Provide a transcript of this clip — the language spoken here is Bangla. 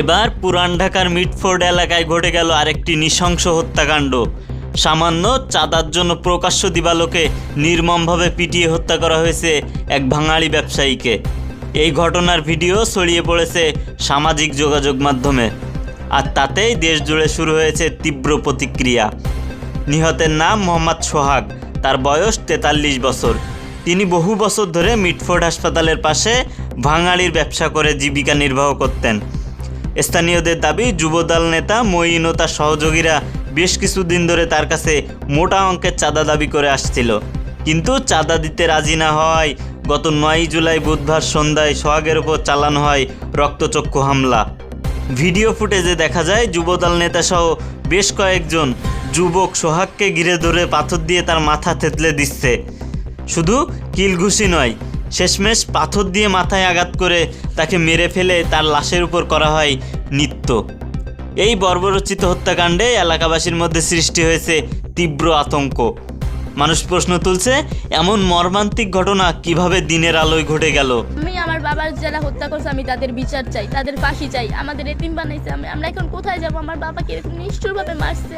এবার পুরান ঢাকার মিটফোর্ড এলাকায় ঘটে গেল আরেকটি নৃশংস হত্যাকাণ্ড। সামান্য চাঁদার জন্য প্রকাশ্য দিবালোকে নির্মমভাবে পিটিয়ে হত্যা করা হয়েছে এক ভাঙাড়ি ব্যবসায়ীকে। এই ঘটনার ভিডিও ছড়িয়ে পড়েছে সামাজিক যোগাযোগ মাধ্যমে। আর তাতেই দেশ জুড়ে শুরু হয়েছে তীব্র প্রতিক্রিয়া। নিহতের নাম মোহাম্মদ সোহাগ, তার বয়স তেতাল্লিশ বছর। তিনি বহু বছর ধরে মিটফোর্ড হাসপাতালের পাশে ভাঙাড়ির ব্যবসা করে জীবিকা নির্বাহ করতেন। স্থানীয়দের দাবি, যুবদল নেতা মঈন ও তার সহযোগীরা বেশ কিছুদিন ধরে তার কাছে মোটা অঙ্কের চাঁদা দাবি করে আসছিল। কিন্তু চাঁদা দিতে রাজি না হয়। গত নয় জুলাই বুধবার সন্ধ্যায় সোহাগের উপর চালানো হয় রক্তচক্ষু হামলা। ভিডিও ফুটেজে দেখা যায়, যুবদল নেতা সহ বেশ কয়েকজন যুবক সোহাগকে ঘিরে ধরে পাথর দিয়ে তার মাথা থেতলে দিচ্ছে। শুধু কিলঘুষি নয় শেষমেশ পাথর দিয়ে মাথায় আঘাত করে তাকে মেরে ফেলে তার লাশের উপর করা হয় নৃত্য। এই বর্বরচিত হত্যাকাণ্ডে এলাকাবাসীর মধ্যে সৃষ্টি হয়েছে তীব্র আতঙ্ক। মানুষ প্রশ্ন তুলছে, এমন মর্মান্তিক ঘটনা কীভাবে দিনের আলোয় ঘটে গেল? আমি আমার বাবার যারা হত্যা করছে, আমি তাদের বিচার চাই, তাদের ফাঁসি চাই, আমাদের এতিম বানাইছে আমরা এখন কোথায় যাব? আমার বাবাকে এরকম নিষ্ঠুরভাবে মারছে?